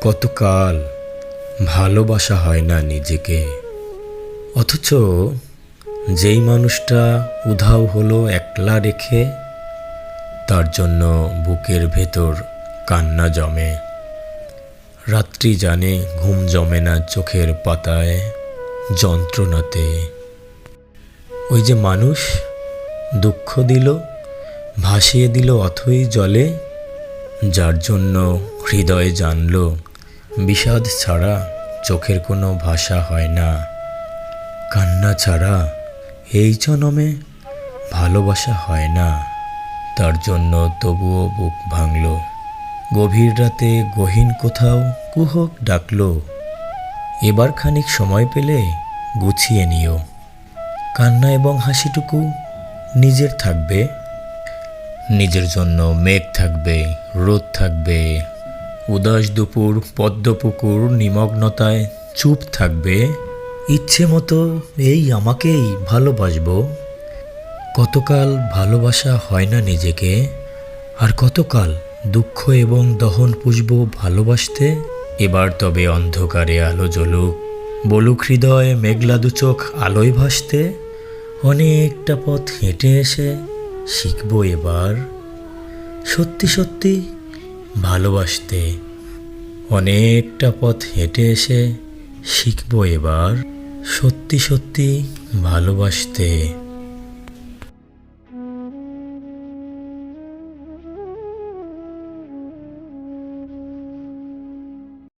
কতকাল ভালোবাসা হয় না নিজেকে। অথচ যেই মানুষটা উধাও হলো একলা রেখে, তার জন্য বুকের ভেতর কান্না জমে। রাত্রি জানে ঘুম জমে না চোখের পাতায় যন্ত্রণাতে। ওই যে মানুষ দুঃখ দিল, ভাসিয়ে দিল অথই জলে, যার জন্য হৃদয়ে জানল বিষাদ ছাড়া চোখের কোনো ভাষা হয় না। কান্না ছাড়া এই জনমে ভালোবাসা হয় না। তার জন্য তবুও বুক ভাঙল। গভীর রাতে গহীন কোথাও কুহক ডাকলো। এবার খানিক সময় পেলে গুছিয়ে নিও। কান্না এবং হাসিটুকু নিজের থাকবে। নিজের জন্য মেঘ থাকবে, রোদ থাকবে উদাস দুপুর পদ্মপুকুর, নিমগ্নতায় চুপ থাকবে। ইচ্ছে মতো এই আমাকেই ভালোবাসবো। কতকাল ভালোবাসা হয় না নিজেকে, আর কতকাল দুঃখ এবং দহন পুষব ভালোবাসতে। এবার তবে অন্ধকারে আলো জ্বলুক, বলুক হৃদয় মেঘলা দু চোখ আলোয় ভাসতে। অনেকটা পথ হেঁটে এসে শিখব এবার। সত্যি সত্যি ভালোবাসতে অনেকটা পথ হেঁটে এসে শিখব এবার। সত্যি সত্যি ভালোবাসতে।